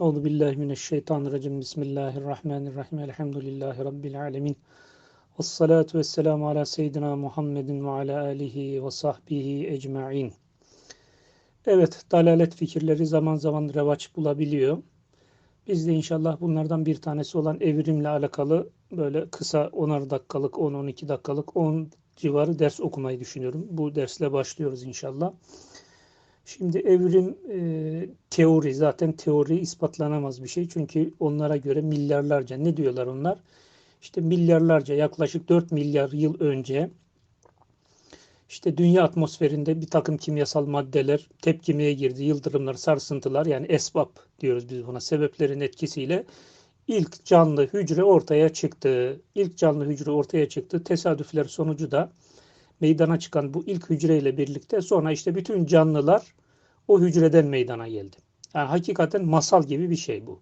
Euzu billahi mineşşeytanirracim. Bismillahirrahmanirrahim. Elhamdülillahi rabbil alamin. Ves salatu vesselamu ala seyyidina Muhammedin ve ala alihi ve sahbihi ecmaîn. Evet, dalalet fikirleri zaman zaman revaç bulabiliyor. Biz de inşallah bunlardan bir tanesi olan evrimle alakalı böyle kısa 10'ar dakikalık, 10-12 dakikalık 10 civarı ders okumayı düşünüyorum. Bu dersle başlıyoruz inşallah. Şimdi evrim e, teori zaten teori ispatlanamaz bir şey. Çünkü onlara göre milyarlarca ne diyorlar onlar? İşte milyarlarca yaklaşık 4 milyar yıl önce işte dünya atmosferinde bir takım kimyasal maddeler tepkimeye girdi. Yıldırımlar, sarsıntılar yani esbab diyoruz biz buna sebeplerin etkisiyle ilk canlı hücre ortaya çıktı. İlk canlı hücre ortaya çıktı. Tesadüfler sonucu da meydana çıkan bu ilk hücreyle birlikte sonra işte bütün canlılar o hücreden meydana geldi. Yani hakikaten masal gibi bir şey bu.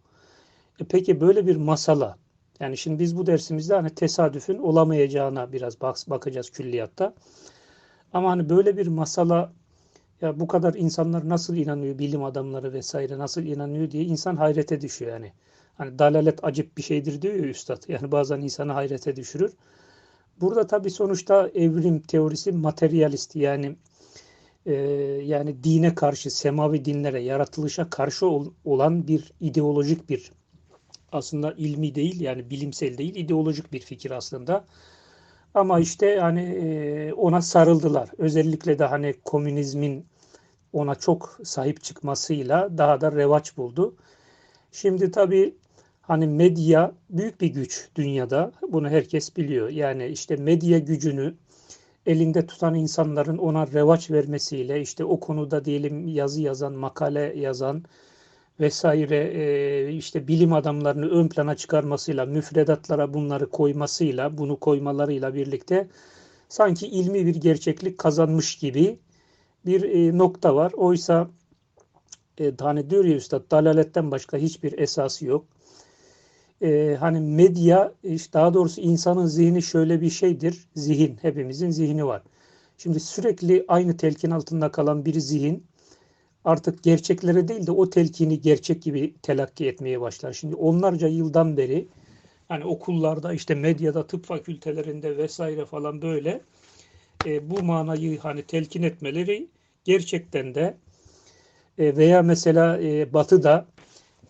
E peki böyle bir masala yani şimdi biz bu dersimizde hani tesadüfün olamayacağına biraz bak bakacağız külliyatta. Ama hani böyle bir masala ya bu kadar insanlar nasıl inanıyor, bilim adamları vesaire nasıl inanıyor diye insan hayrete düşüyor yani. Hani dalalet acip bir şeydir diyor ya üstad. Yani bazen insanı hayrete düşürür. Burada tabii sonuçta evrim teorisi materyalist yani e, yani dine karşı, semavi dinlere, yaratılışa karşı ol, olan bir ideolojik bir aslında ilmi değil yani bilimsel değil ideolojik bir fikir aslında. Ama işte hani e, ona sarıldılar. Özellikle de hani komünizmin ona çok sahip çıkmasıyla daha da revaç buldu. Şimdi tabii Hani medya büyük bir güç dünyada. Bunu herkes biliyor. Yani işte medya gücünü elinde tutan insanların ona revaç vermesiyle işte o konuda diyelim yazı yazan, makale yazan vesaire e, işte bilim adamlarını ön plana çıkarmasıyla, müfredatlara bunları koymasıyla, bunu koymalarıyla birlikte sanki ilmi bir gerçeklik kazanmış gibi bir e, nokta var. Oysa e, hani diyor ya üstad dalaletten başka hiçbir esası yok e, hani medya işte daha doğrusu insanın zihni şöyle bir şeydir. Zihin hepimizin zihni var. Şimdi sürekli aynı telkin altında kalan bir zihin artık gerçeklere değil de o telkini gerçek gibi telakki etmeye başlar. Şimdi onlarca yıldan beri hani okullarda işte medyada tıp fakültelerinde vesaire falan böyle e, bu manayı hani telkin etmeleri gerçekten de e, veya mesela e, batıda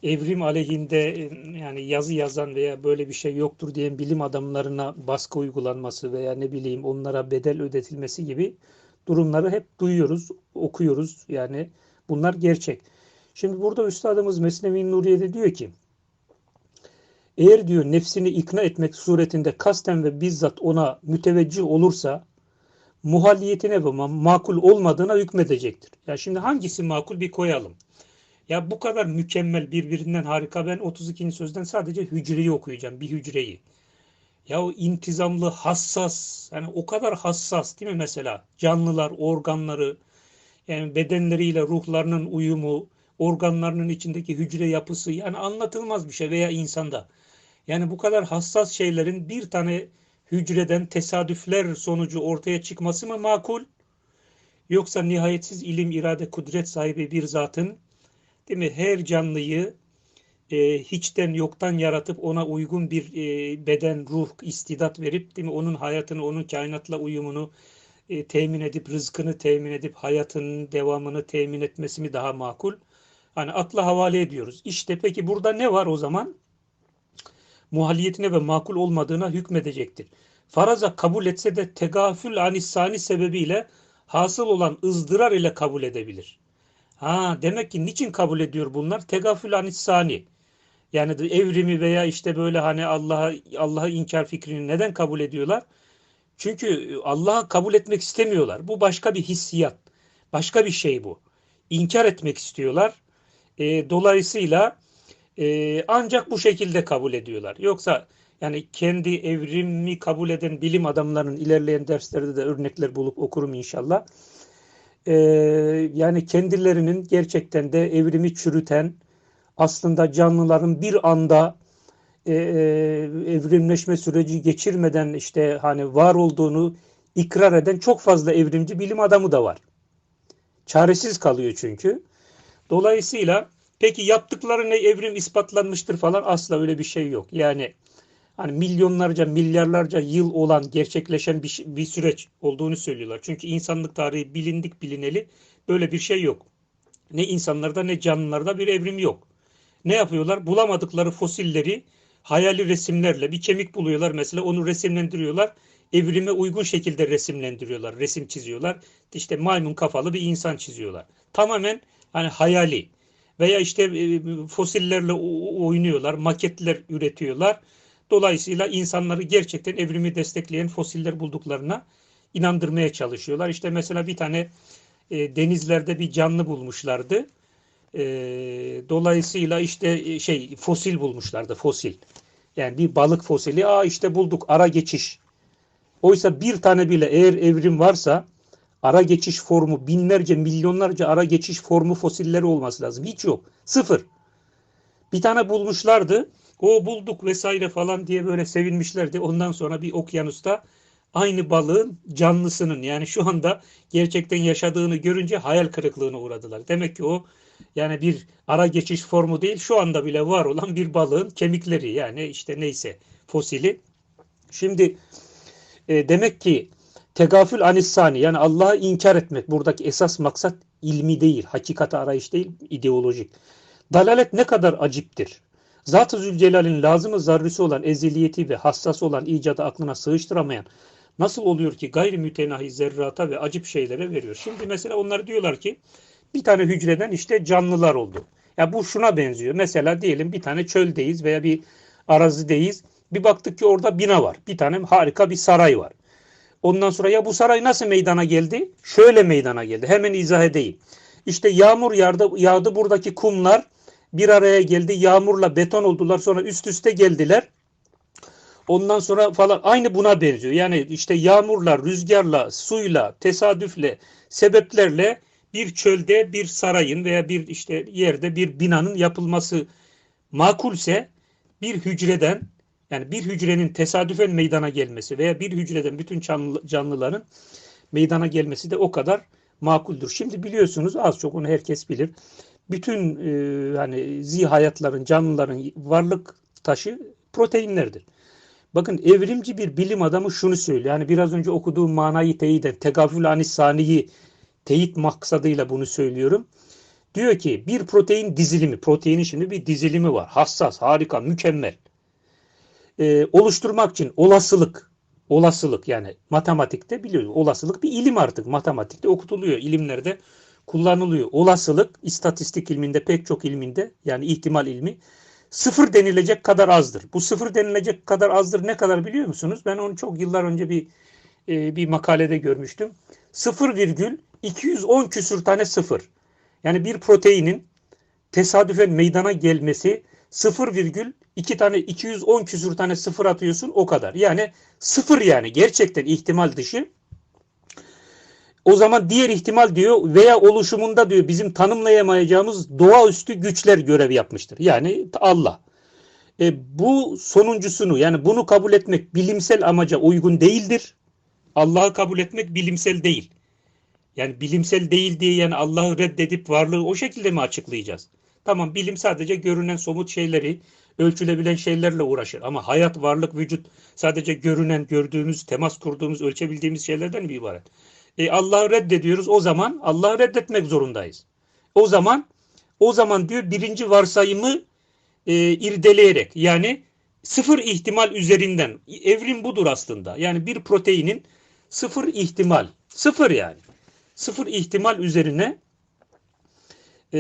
evrim aleyhinde yani yazı yazan veya böyle bir şey yoktur diyen bilim adamlarına baskı uygulanması veya ne bileyim onlara bedel ödetilmesi gibi durumları hep duyuyoruz, okuyoruz. Yani bunlar gerçek. Şimdi burada üstadımız Mesnevi Nuriye'de diyor ki eğer diyor nefsini ikna etmek suretinde kasten ve bizzat ona müteveccih olursa muhalliyetine ve makul olmadığına hükmedecektir. Ya şimdi hangisi makul bir koyalım. Ya bu kadar mükemmel birbirinden harika. Ben 32. sözden sadece hücreyi okuyacağım. Bir hücreyi. Ya o intizamlı, hassas, yani o kadar hassas değil mi mesela? Canlılar, organları, yani bedenleriyle ruhlarının uyumu, organlarının içindeki hücre yapısı yani anlatılmaz bir şey veya insanda. Yani bu kadar hassas şeylerin bir tane hücreden tesadüfler sonucu ortaya çıkması mı makul? Yoksa nihayetsiz ilim, irade, kudret sahibi bir zatın Değil mi? Her canlıyı e, hiçten yoktan yaratıp ona uygun bir e, beden, ruh, istidat verip değil mi? Onun hayatını, onun kainatla uyumunu e, temin edip, rızkını temin edip, hayatının devamını temin etmesi mi daha makul? Hani akla havale ediyoruz. İşte peki burada ne var o zaman? Muhaliyetine ve makul olmadığına hükmedecektir. Faraza kabul etse de tegafül anissani sebebiyle hasıl olan ızdırar ile kabul edebilir. Ha demek ki niçin kabul ediyor bunlar? Tegafül anissani. Yani evrimi veya işte böyle hani Allah'a Allah'ı inkar fikrini neden kabul ediyorlar? Çünkü Allah'ı kabul etmek istemiyorlar. Bu başka bir hissiyat. Başka bir şey bu. İnkar etmek istiyorlar. E, dolayısıyla e, ancak bu şekilde kabul ediyorlar. Yoksa yani kendi evrimi kabul eden bilim adamlarının ilerleyen derslerde de örnekler bulup okurum inşallah e, yani kendilerinin gerçekten de evrimi çürüten aslında canlıların bir anda e, evrimleşme süreci geçirmeden işte hani var olduğunu ikrar eden çok fazla evrimci bilim adamı da var. Çaresiz kalıyor çünkü. Dolayısıyla Peki yaptıkları ne evrim ispatlanmıştır falan asla öyle bir şey yok. Yani hani milyonlarca milyarlarca yıl olan gerçekleşen bir, bir süreç olduğunu söylüyorlar. Çünkü insanlık tarihi bilindik bilineli böyle bir şey yok. Ne insanlarda ne canlılarda bir evrim yok. Ne yapıyorlar? Bulamadıkları fosilleri hayali resimlerle bir kemik buluyorlar mesela onu resimlendiriyorlar. Evrime uygun şekilde resimlendiriyorlar, resim çiziyorlar. İşte maymun kafalı bir insan çiziyorlar. Tamamen hani hayali veya işte fosillerle oynuyorlar, maketler üretiyorlar. Dolayısıyla insanları gerçekten evrimi destekleyen fosiller bulduklarına inandırmaya çalışıyorlar. İşte mesela bir tane e, denizlerde bir canlı bulmuşlardı. E, dolayısıyla işte e, şey fosil bulmuşlardı, fosil. Yani bir balık fosili. Aa işte bulduk ara geçiş. Oysa bir tane bile eğer evrim varsa ara geçiş formu binlerce milyonlarca ara geçiş formu fosilleri olması lazım. Hiç yok. Sıfır. Bir tane bulmuşlardı. O bulduk vesaire falan diye böyle sevinmişlerdi. Ondan sonra bir okyanusta aynı balığın canlısının yani şu anda gerçekten yaşadığını görünce hayal kırıklığına uğradılar. Demek ki o yani bir ara geçiş formu değil şu anda bile var olan bir balığın kemikleri yani işte neyse fosili. Şimdi e, demek ki tegafül anissani yani Allah'ı inkar etmek buradaki esas maksat ilmi değil, hakikati arayış değil, ideolojik. Dalalet ne kadar aciptir. Zat-ı Zülcelal'in lazımı zarrisi olan eziliyeti ve hassas olan icadı aklına sığıştıramayan nasıl oluyor ki gayri mütenahi zerrata ve acip şeylere veriyor. Şimdi mesela onlar diyorlar ki bir tane hücreden işte canlılar oldu. Ya bu şuna benziyor. Mesela diyelim bir tane çöldeyiz veya bir arazideyiz. Bir baktık ki orada bina var. Bir tane harika bir saray var. Ondan sonra ya bu saray nasıl meydana geldi? Şöyle meydana geldi. Hemen izah edeyim. İşte yağmur yağdı, yağdı buradaki kumlar bir araya geldi. Yağmurla beton oldular. Sonra üst üste geldiler. Ondan sonra falan aynı buna benziyor. Yani işte yağmurla, rüzgarla, suyla, tesadüfle, sebeplerle bir çölde bir sarayın veya bir işte yerde bir binanın yapılması makulse bir hücreden yani bir hücrenin tesadüfen meydana gelmesi veya bir hücreden bütün canlı, canlıların meydana gelmesi de o kadar makuldür. Şimdi biliyorsunuz az çok onu herkes bilir. Bütün e, hani zihayatların, canlıların varlık taşı proteinlerdir. Bakın evrimci bir bilim adamı şunu söylüyor. Yani biraz önce okuduğum manayı teyiden, tegafül anisaniyi teyit maksadıyla bunu söylüyorum. Diyor ki bir protein dizilimi, proteinin şimdi bir dizilimi var. Hassas, harika, mükemmel. Ee, oluşturmak için olasılık, olasılık yani matematikte biliyoruz. Olasılık bir ilim artık. Matematikte okutuluyor. ilimlerde kullanılıyor. Olasılık istatistik ilminde pek çok ilminde yani ihtimal ilmi sıfır denilecek kadar azdır. Bu sıfır denilecek kadar azdır ne kadar biliyor musunuz? Ben onu çok yıllar önce bir e, bir makalede görmüştüm. 0,210 küsür tane sıfır. Yani bir proteinin tesadüfen meydana gelmesi 0,2 tane 210 küsür tane sıfır atıyorsun o kadar. Yani sıfır yani gerçekten ihtimal dışı. O zaman diğer ihtimal diyor veya oluşumunda diyor bizim tanımlayamayacağımız doğaüstü güçler görev yapmıştır. Yani Allah. E, bu sonuncusunu yani bunu kabul etmek bilimsel amaca uygun değildir. Allah'ı kabul etmek bilimsel değil. Yani bilimsel değil diye yani Allah'ı reddedip varlığı o şekilde mi açıklayacağız? Tamam bilim sadece görünen somut şeyleri, ölçülebilen şeylerle uğraşır. Ama hayat, varlık, vücut sadece görünen, gördüğümüz, temas kurduğumuz, ölçebildiğimiz şeylerden mi ibaret? E, Allah'ı reddediyoruz. O zaman Allah'ı reddetmek zorundayız. O zaman o zaman diyor birinci varsayımı e, irdeleyerek yani sıfır ihtimal üzerinden evrim budur aslında. Yani bir proteinin sıfır ihtimal, sıfır yani sıfır ihtimal üzerine e,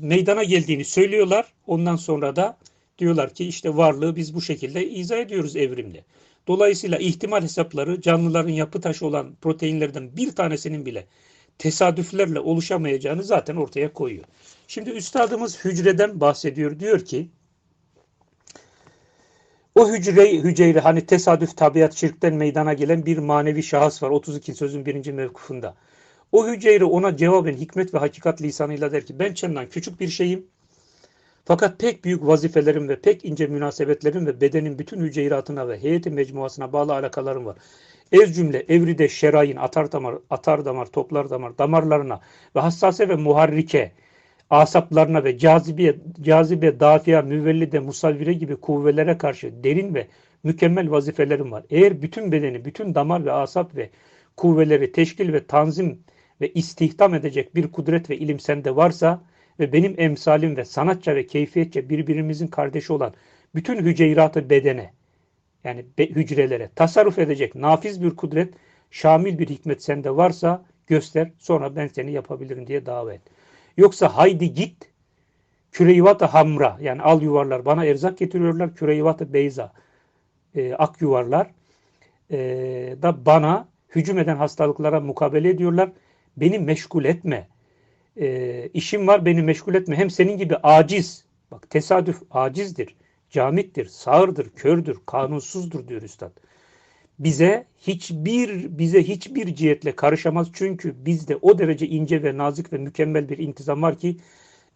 meydana geldiğini söylüyorlar. Ondan sonra da diyorlar ki işte varlığı biz bu şekilde izah ediyoruz evrimle. Dolayısıyla ihtimal hesapları canlıların yapı taşı olan proteinlerden bir tanesinin bile tesadüflerle oluşamayacağını zaten ortaya koyuyor. Şimdi üstadımız hücreden bahsediyor. Diyor ki o hücre hücre hani tesadüf tabiat şirkten meydana gelen bir manevi şahıs var 32 sözün birinci mevkufunda. O hücre ona cevaben hikmet ve hakikat lisanıyla der ki ben senden küçük bir şeyim. Fakat pek büyük vazifelerim ve pek ince münasebetlerim ve bedenin bütün hüceyratına ve heyeti mecmuasına bağlı alakalarım var. Ez cümle evride şerayin atar damar, atar damar, toplar damar, damarlarına ve hassase ve muharrike asaplarına ve cazibe, cazibe, dafia, müvellide, musavvire gibi kuvvelere karşı derin ve mükemmel vazifelerim var. Eğer bütün bedeni, bütün damar ve asap ve kuvveleri teşkil ve tanzim ve istihdam edecek bir kudret ve ilim sende varsa ve benim emsalim ve sanatça ve keyfiyetçe birbirimizin kardeşi olan bütün hüceyratı bedene yani hücrelere tasarruf edecek nafiz bir kudret, şamil bir hikmet sende varsa göster sonra ben seni yapabilirim diye davet. Yoksa haydi git küreyvat hamra yani al yuvarlar bana erzak getiriyorlar küreyvat beyza e, ak yuvarlar e, da bana hücum eden hastalıklara mukabele ediyorlar. Beni meşgul etme. E, işim var beni meşgul etme. Hem senin gibi aciz. Bak tesadüf acizdir. Camittir, sağırdır, kördür, kanunsuzdur diyor üstad. Bize hiçbir bize hiçbir cihetle karışamaz çünkü bizde o derece ince ve nazik ve mükemmel bir intizam var ki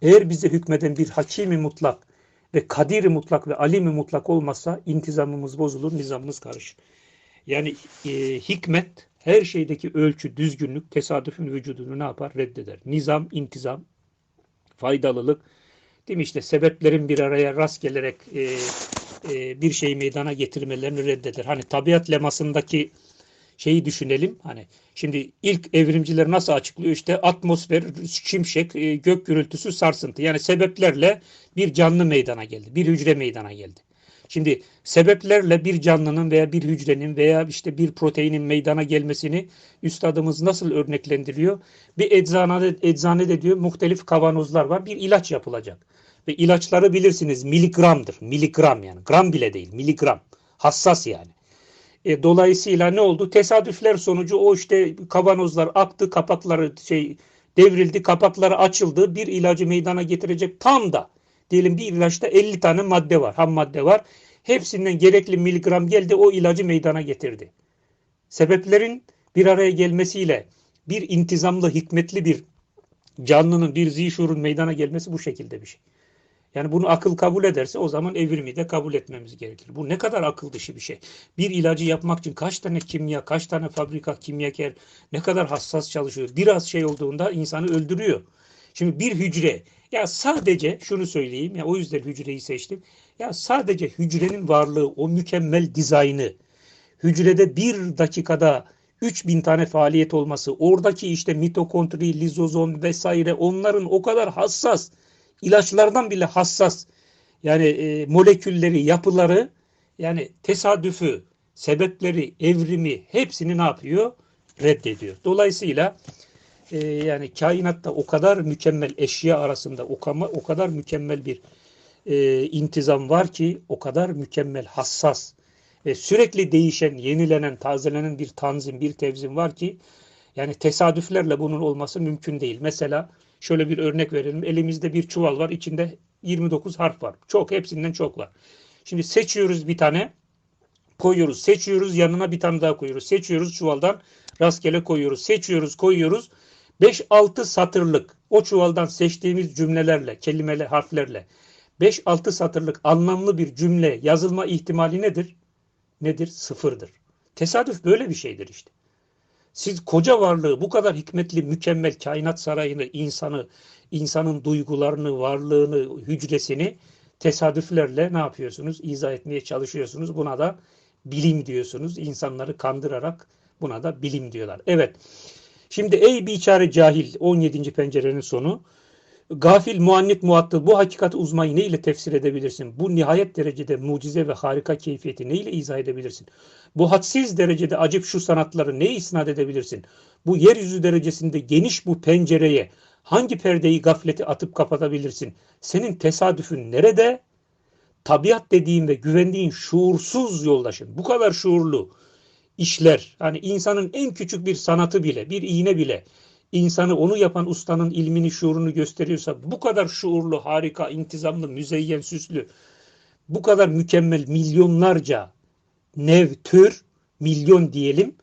eğer bize hükmeden bir hakimi mutlak ve kadiri mutlak ve alimi mutlak olmazsa intizamımız bozulur, nizamımız karışır. Yani e, hikmet her şeydeki ölçü, düzgünlük tesadüfün vücudunu ne yapar? Reddeder. Nizam, intizam, faydalılık, değil mi işte sebeplerin bir araya rast gelerek e, e, bir şeyi meydana getirmelerini reddeder. Hani tabiat lemasındaki şeyi düşünelim. Hani şimdi ilk evrimciler nasıl açıklıyor? İşte atmosfer, şimşek, e, gök gürültüsü, sarsıntı. Yani sebeplerle bir canlı meydana geldi. Bir hücre meydana geldi. Şimdi sebeplerle bir canlının veya bir hücrenin veya işte bir proteinin meydana gelmesini üstadımız nasıl örneklendiriyor? Bir eczanede, eczanede diyor muhtelif kavanozlar var. Bir ilaç yapılacak. Ve ilaçları bilirsiniz miligramdır. Miligram yani. Gram bile değil. Miligram. Hassas yani. E, dolayısıyla ne oldu? Tesadüfler sonucu o işte kavanozlar aktı, kapakları şey devrildi, kapakları açıldı. Bir ilacı meydana getirecek tam da diyelim bir ilaçta 50 tane madde var, ham madde var. Hepsinden gerekli miligram geldi o ilacı meydana getirdi. Sebeplerin bir araya gelmesiyle bir intizamlı, hikmetli bir canlının, bir zişurun meydana gelmesi bu şekilde bir şey. Yani bunu akıl kabul ederse o zaman evrimi de kabul etmemiz gerekir. Bu ne kadar akıl dışı bir şey. Bir ilacı yapmak için kaç tane kimya, kaç tane fabrika kimyaker ne kadar hassas çalışıyor. Biraz şey olduğunda insanı öldürüyor. Şimdi bir hücre ya sadece şunu söyleyeyim ya o yüzden hücreyi seçtim. Ya sadece hücrenin varlığı, o mükemmel dizaynı, hücrede bir dakikada 3000 tane faaliyet olması, oradaki işte mitokondri, lizozom vesaire onların o kadar hassas, ilaçlardan bile hassas yani e, molekülleri, yapıları yani tesadüfü, sebepleri, evrimi hepsini ne yapıyor? Reddediyor. Dolayısıyla e, yani kainatta o kadar mükemmel eşya arasında o, o kadar mükemmel bir e, intizam var ki o kadar mükemmel, hassas ve sürekli değişen, yenilenen, tazelenen bir tanzim, bir tevzim var ki yani tesadüflerle bunun olması mümkün değil. Mesela şöyle bir örnek verelim. Elimizde bir çuval var. içinde 29 harf var. Çok hepsinden çok var. Şimdi seçiyoruz bir tane koyuyoruz. Seçiyoruz yanına bir tane daha koyuyoruz. Seçiyoruz çuvaldan rastgele koyuyoruz. Seçiyoruz koyuyoruz. 5-6 satırlık o çuvaldan seçtiğimiz cümlelerle, kelimeler, harflerle 5-6 satırlık anlamlı bir cümle yazılma ihtimali nedir? Nedir? Sıfırdır. Tesadüf böyle bir şeydir işte. Siz koca varlığı, bu kadar hikmetli, mükemmel kainat sarayını, insanı, insanın duygularını, varlığını, hücresini tesadüflerle ne yapıyorsunuz? İzah etmeye çalışıyorsunuz. Buna da bilim diyorsunuz. İnsanları kandırarak buna da bilim diyorlar. Evet. Şimdi ey biçare cahil 17. pencerenin sonu. Gafil, muannit, muattıl bu hakikati uzmayı ne ile tefsir edebilirsin? Bu nihayet derecede mucize ve harika keyfiyeti ne ile izah edebilirsin? Bu hadsiz derecede acip şu sanatları ne isnat edebilirsin? Bu yeryüzü derecesinde geniş bu pencereye hangi perdeyi gafleti atıp kapatabilirsin? Senin tesadüfün nerede? Tabiat dediğin ve güvendiğin şuursuz yoldaşın. Bu kadar şuurlu işler. Hani insanın en küçük bir sanatı bile, bir iğne bile insanı onu yapan ustanın ilmini, şuurunu gösteriyorsa bu kadar şuurlu, harika, intizamlı, müzeyyen, süslü, bu kadar mükemmel milyonlarca nev, tür, milyon diyelim,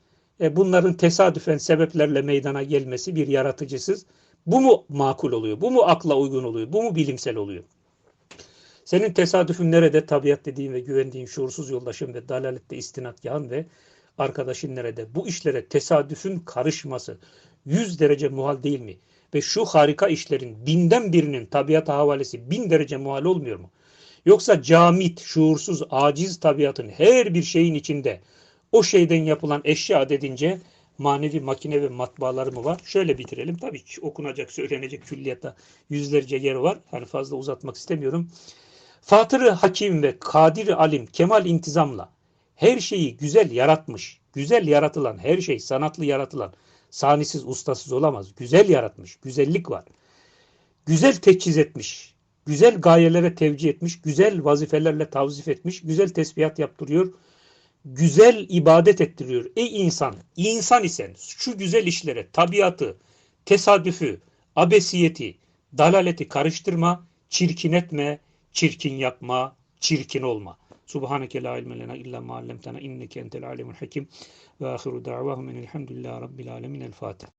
e, bunların tesadüfen sebeplerle meydana gelmesi bir yaratıcısız. Bu mu makul oluyor? Bu mu akla uygun oluyor? Bu mu bilimsel oluyor? Senin tesadüfün nerede? Tabiat dediğin ve güvendiğin şuursuz yoldaşın ve dalalette istinadgahın ve arkadaşın nerede? Bu işlere tesadüfün karışması yüz derece muhal değil mi? ve şu harika işlerin binden birinin tabiata havalesi bin derece muhal olmuyor mu? Yoksa camit, şuursuz, aciz tabiatın her bir şeyin içinde o şeyden yapılan eşya dedince manevi makine ve matbaaları mı var? Şöyle bitirelim. Tabii ki okunacak, söylenecek külliyatta yüzlerce yer var. Yani fazla uzatmak istemiyorum. Fatırı Hakim ve Kadir Alim kemal intizamla her şeyi güzel yaratmış. Güzel yaratılan her şey sanatlı yaratılan sanisiz ustasız olamaz. Güzel yaratmış. Güzellik var. Güzel teçhiz etmiş. Güzel gayelere tevcih etmiş. Güzel vazifelerle tavzif etmiş. Güzel tesbihat yaptırıyor. Güzel ibadet ettiriyor. Ey insan, insan isen şu güzel işlere tabiatı, tesadüfü, abesiyeti, dalaleti karıştırma, çirkin etme, çirkin yapma, çirkin olma. Subhaneke la ilme lena illa ma allamtana inneke entel alimul hakim ve ahiru da'vahum enelhamdülillahi rabbil alemin el Fatiha.